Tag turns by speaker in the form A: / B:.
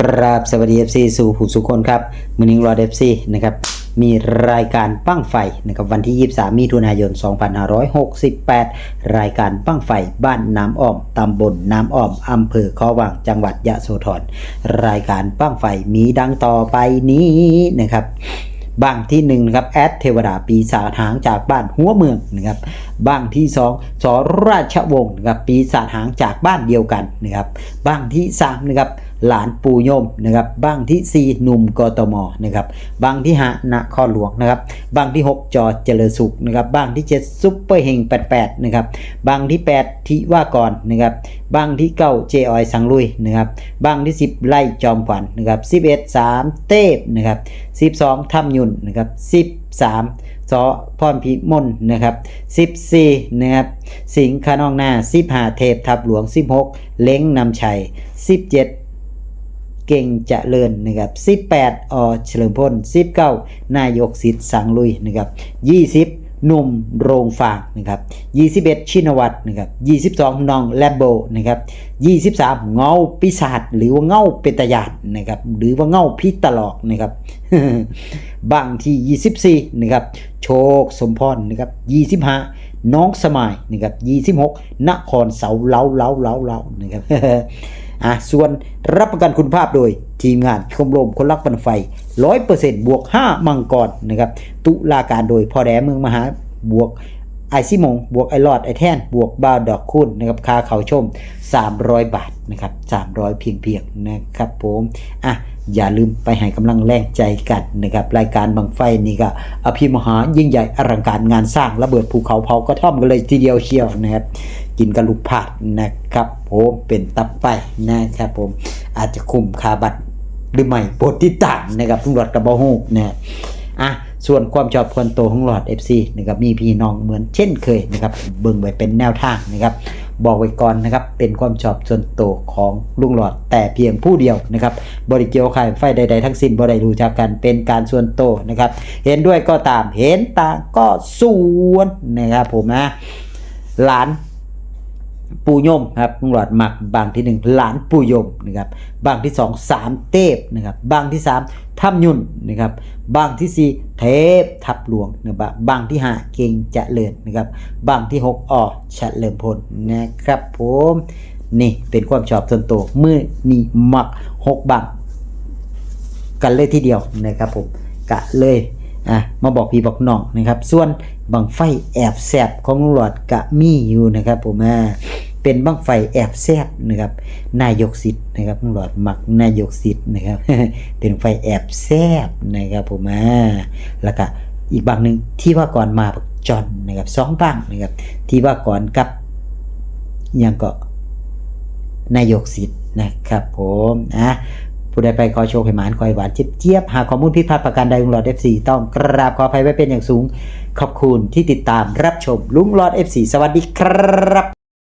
A: กราบสวัสดีเอฟซีสู่ผู้สุคนครับมือนิงรอเอฟซีนะครับมีรายการปั้งไฟนะครับวันที่ 23 มิถุนายน 2568 รายการปั้งไฟบ้านน้ำอ้อมตำบลน้ำอ้อมอำเภอคอวังจังหวัดยะโสธรรายการปั้งไฟมีดังต่อไปนี้นะครับบ้างที่หนึ่งนะครับแอดเทวดาปีศาจหางจากบ้านหัวเมืองนะครับบ้างที่สองสอราชวงศ์นะครับปีศาจหางจากบ้านเดียวกันนะครับบ้างที่สามนะครับ หลานปู่โยมนะครับบ้างที่สี่หนุ่มกตมนะครับบ้างที่ห้านครหลวงนะครับบ้างที่หกจอเจริญสุขนะครับบ้างที่เจ็ดซุปเปอร์เฮง88นะครับบ้างที่แปดทิว่าก่อนนะครับบ้างที่เก้าเจออยสังลุยนะครับบ้างที่สิบไล่จอมขวัญนะครับสิบเอ็ดสามเทพนะครับ12ถ้ำยุนนะครับ13สอพรพิมลนะครับ14นะครับสิงห์ขานองหน้า15เทพทับหลวง 16 เล้งนำชัย 17 เก่งจเจริญนะครับ18อเฉลิมพล19นายกสิทธิ์สังลุยนะครับ20หนุ่มโรงฟางนะครับ 21 ชินวัตรนะครับ 22น้องแลมโบนะครับ 23 เงาปีศาจหรือว่าเงาเป็นตะยานนะครับ หรือว่าเงาพิตลอกนะครับ บางที่ 24 นะครับ โชคสมพรนะครับ 25 น้องสมัยนะครับ 26 นครเสาเล้าเล้าเล้าเล้านะครับ อะส่วนรับประกันคุณภาพโดยทีมงานชมรมคนรักบันไฟ 100%บวก 5 มังกรนะครับตุลาการโดยพ่อแดเมืองมหาบวกไอซิมง บวกไอรอดไอแท่นบวกบ้าวดอกคุณนะครับค่าเขาชม 300 บาทนะครับ300 เพียงเพียงนะครับผมอะอย่าลืมไปให้กำลังแรงใจกันนะครับรายการบังไฟนี่ก็อภิมหายิ่งใหญ่อลังการงานสร้างระเบิดภูเขาเผากระท่อมกันเลยทีเดียวเชียวนะครับ กินกับลูกพาดนะครับผมเป็นตับไปนะครับผมอาจจะคุมคาบัตรหรือไม่โปรดติดตามนะครับตำรวจกับบอฮูนะอะส่วนความชอบคนโตของหลอด FC นะครับมีพี่น้องเหมือนเช่นเคยนะครับเบิ่งไว้เป็นแนวทางนะครับบอกไว้ก่อนนะครับเป็นความชอบส่วนตัวของลุงหลอดแต่เพียงผู้เดียวนะครับบริเกียวใครไฟใดๆทั้งสิ้นบริรู้จักกันเป็นการส่วนตัวนะครับเห็นด้วยก็ตามเห็นต่างก็ส่วนนะครับผมนะหลาน ปูยมครับลุงหลอดหมักบางที่หนึ่งหลานปูยมนะครับบางที่สองสามเทพนะครับบางที่สามถ้ำยุนนะครับบางที่สี่เทพทับหลวงนะครับบางที่ห้าเก่งจะเลิญนะครับบางที่หกอ่อฉะเลิมพลนะครับผมนี่เป็นความชอบส่วนตัวมือนี่หมักหกบางกันเลยทีเดียวนะครับผมกะเลยอะมาบอกพี่บอกน้องนะครับ ส่วนบังไฟแอบแซบของลุงหลอดกะมีอยู่นะครับผมอ่า เป็นบังไฟแอบแซบนะครับนายกสิทธิ์นะครับลุงหลอดมักนายกสิทธิ์นะครับ เป็นไฟแอบแซบนะครับผมอ่าแล้วก็อีกบางหนึ่งที่ว่าก่อนมาบักจอนนะครับสองบางนะครับ ที่ว่าก่อนกับยังก็นายกสิทธิ์นะครับผมอะผู้ใดไปขอโชคให้หมานคอยหวานเจี๊ยบหาข้อมูลผิพาดประการใดลุงหลอด FC ต้องกราบขออภัยไว้เป็นอย่างสูง ขอบคุณที่ติดตามรับชมลุงหลอด FC สวัสดีครับ